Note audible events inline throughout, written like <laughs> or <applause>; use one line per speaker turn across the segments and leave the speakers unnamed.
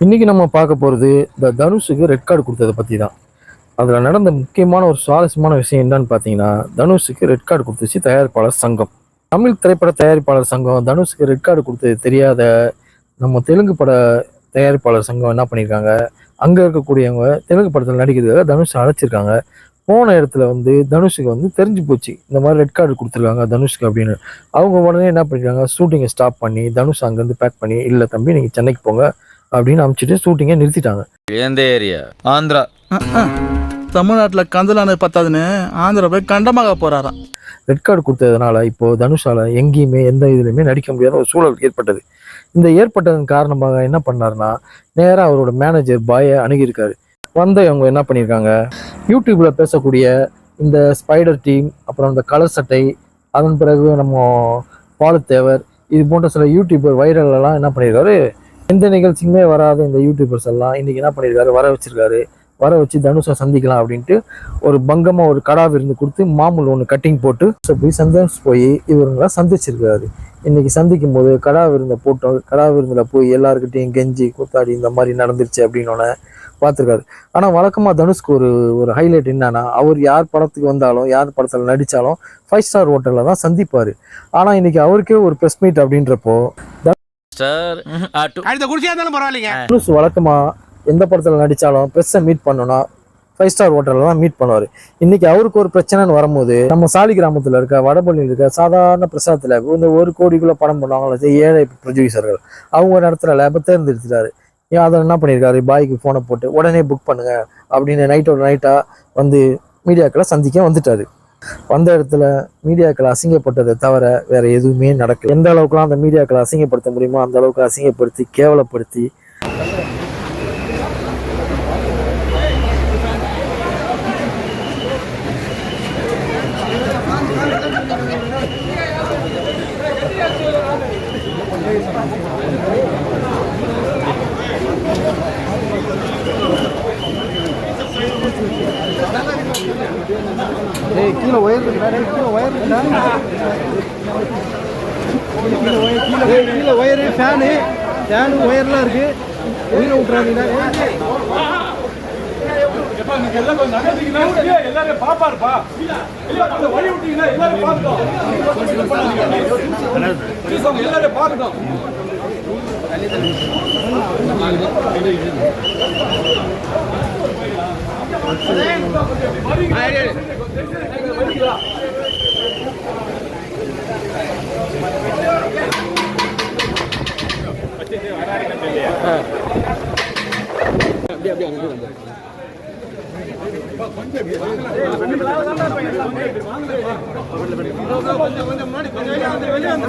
இன்னைக்கு நம்ம பார்க்க போகிறது இந்த தனுஷுக்கு ரெட் கார்டு கொடுத்ததை பற்றி தான் அதில் நடந்த முக்கியமான ஒரு சுவாரஸ்யமான விஷயம் என்னன்னு பார்த்தீங்கன்னா தனுஷுக்கு ரெட் கார்டு கொடுத்துச்சு தயாரிப்பாளர் சங்கம். தமிழ் திரைப்பட தயாரிப்பாளர் சங்கம் தனுஷுக்கு ரெட் கார்டு கொடுத்தது தெரியாத நம்ம தெலுங்கு பட தயாரிப்பாளர் சங்கம் என்ன பண்ணியிருக்காங்க அங்கே இருக்கக்கூடியவங்க தெலுங்கு படத்தில் நடிக்கிறதுக்காக தனுஷ் அழைச்சிருக்காங்க. போன இடத்துல வந்து தனுஷுக்கு வந்து தெரிஞ்சு போச்சு. இந்த மாதிரி ரெட் கார்டு கொடுத்துருக்காங்க தனுஷ்க்கு அப்படின்னு. அவங்க உடனே என்ன பண்ணிருக்காங்க? ஷூட்டிங்கை ஸ்டாப் பண்ணி தனுஷ் அங்கேருந்து பேக் பண்ணி இல்லை தம்பி நீங்கள் சென்னைக்கு போங்க அப்படின்னு அனுப்பிச்சிட்டு ஷூட்டிங்கை நிறுத்திட்டாங்க.
எந்த ஏரியா? ஆந்திரா.
தமிழ்நாட்டில் கந்தலான பத்தாதுன்னு ஆந்திரா போய் கண்டமாக போறாராம்.
ரெட் கார்டு கொடுத்ததுனால இப்போ தனுஷால எங்கேயுமே எந்த இதுலையுமே நடிக்க முடியாத ஒரு சூழல் ஏற்பட்டது. இந்த ஏற்பட்டதன் காரணமாக என்ன பண்ணாருன்னா நேராக அவரோட மேனேஜர் பாயை அணுகியிருக்காரு. வந்த இவங்க என்ன பண்ணியிருக்காங்க யூடியூப்ல பேசக்கூடிய இந்த ஸ்பைடர் டீம் அப்புறம் இந்த கலர் சட்டை அதன் பிறகு நம்ம பாலத்தேவர் இது போன்ற சில யூடியூபர் வைரல்லல்லாம் என்ன பண்ணியிருக்காரு எந்த நிகழ்ச்சிக்குமே வராத இந்த யூடியூபர்ஸ் எல்லாம் இன்னைக்கு என்ன பண்ணியிருக்காரு வர வச்சிருக்காரு. வர வச்சு தனுஷை சந்திக்கலாம் அப்படின்ட்டு ஒரு பங்கமா ஒரு கடா விருந்து கொடுத்து மாமூல் ஒன்று கட்டிங் போட்டு போய் சந்தோஷ் போய் இவருங்களை சந்திச்சிருக்காரு. இன்னைக்கு சந்திக்கும் போது கடா விருந்தை போட்டோம். கடா விருந்தில் போய் எல்லாருக்கிட்டையும் கெஞ்சி கூத்தாடி இந்த மாதிரி நடந்துருச்சு அப்படின்னு பார்த்துருக்காரு. ஆனால் வழக்கமாக தனுஷ்க்கு ஒரு ஒரு ஹைலைட் என்னன்னா அவர் யார் படத்துக்கு வந்தாலும் யார் படத்தில் நடித்தாலும் ஃபைவ் ஸ்டார் ஹோட்டலில் தான் சந்திப்பார். ஆனால் இன்னைக்கு அவருக்கே ஒரு ப்ரெஸ் மீட் அப்படின்றப்போ <laughs> தனுஷ் வழக்கமாக எந்த படத்தில் நடித்தாலும் பெருசாக மீட் பண்ணோன்னா ஃபைவ் ஸ்டார் ஹோட்டலில் தான் மீட் பண்ணுவார். இன்றைக்கி அவருக்கு ஒரு பிரச்சனைன்னு வரும்போது நம்ம சாலி கிராமத்தில் இருக்க வடபள்ளியில் இருக்க சாதாரண பிரசாதத்தில் இந்த ஒரு கோடிக்குள்ளே படம் பண்ணுவாங்களே ஏழை ப்ரொடியூசர்கள் அவங்க ஒரு இடத்துல லேபை தேர்ந்தெடுத்துட்டாரு. ஏன் அதை என்ன பண்ணியிருக்காரு பாய்க்கு ஃபோனை போட்டு உடனே புக் பண்ணுங்கள் அப்படின்னு நைட்டோட நைட்டாக வந்து மீடியாக்களை சந்திக்க வந்துட்டார். வந்த இடத்துல மீடியாக்களை அசிங்கப்பட்டதை தவிர வேற எதுவுமே நடக்கல. எந்த அளவுக்குலாம் அந்த மீடியாக்களை அசிங்கப்படுத்த முடியுமோ அந்த அளவுக்கு அசிங்கப்படுத்தி கேவலப்படுத்தி
கீழே ஒயர் இருக்குடா டேய், கீழே ஒயர் இருக்குடா கீழே ஒயர் கீழே கீழே ஒயரு ஃபேனு ஃபேனு ஒயர்லாம் இருக்கு உயிரை விட்றாதீங்கடா
எல்லாரும் பாப்பாருப்பா இல்ல வழி விட்டீங்கன்னா எல்லாரும் பாத்துட்டோம் எல்லாரும் அப்படியே அப்படியே அங்கே வந்து கொஞ்சம் கொஞ்சம் முன்னாடி கொஞ்சம் வெளியே வந்து வெளியே வந்து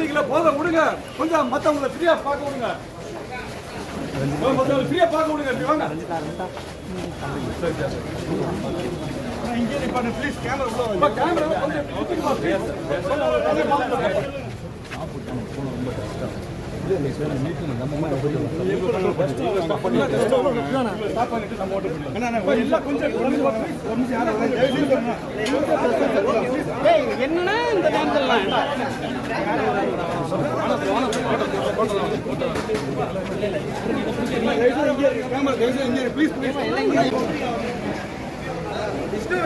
எடுத்துட்டீங்களா போதும் விடுங்க கொஞ்சம் மத்தவங்களை ஃப்ரீயா பார்க்க விடுங்க மத்தவங்களை ஃப்ரீயா பார்க்க விடுங்க இப்படி வாங்க இங்கே நிப்பாட்டு ப்ளீஸ் கேமரா உள்ள கேமரா கொஞ்சம் இந்த டான்ஸ்லாம் விஷ்ணு விஷ்ணு விஷ்ணு விஷ்ணு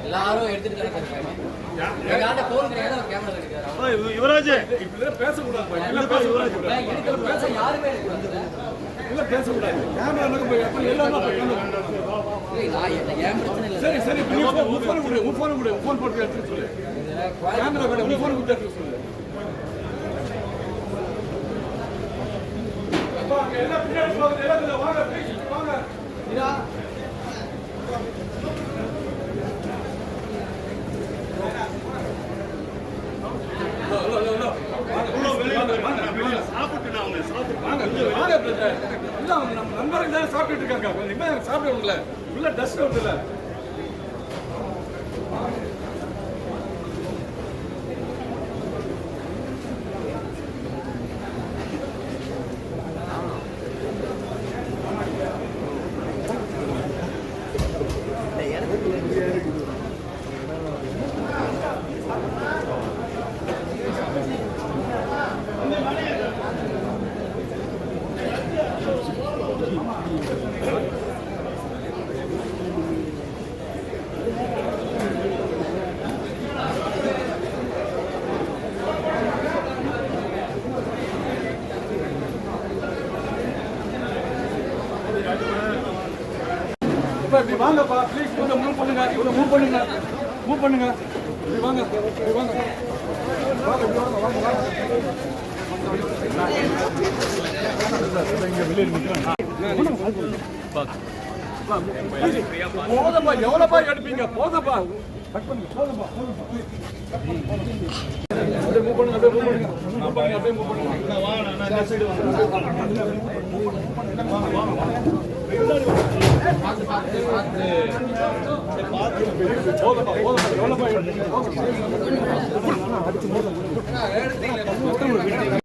எல்லாரும் எடுத்துட்டு
யுவராஜ் பேசக்கூடாது
என்ன
சரி சரி ஃபோன் கொடு ஃபோன் கொடு ஃபோன் போட்டு எடுத்து சொல்லு. கேமரா உன் ஃபோன் கொடுத்து எடுத்து சொல்லு. பின்னாடி வாங்க வாங்க. சாப்பிட்டு சாப்பிடுவோம்ல உள்ள டஸ்ட் வருதுல்ல எனக்கு இப்படி வாங்கப்பா ப்ளீஸ் இவ்வளோ மூவ் பண்ணுங்க இவ்வளோ மூவ் பண்ணுங்க. மூவ் பண்ணுங்க. இப்படி வாங்க இப்படி வாங்க. வாங்க இப்படி வாங்க வாங்க வாங்க. போதப்பா எவ்வளோப்பா எடுப்பீங்க? போதப்பா கட் பண்ணுங்க போதும்பா அப்படியே மூவ் பண்ணுங்க அப்படியே மூவ் பண்ணுங்க. அப்படியே மூவ் பண்ணுங்க. வாங்க நான் சைடு எடுப்பீங்க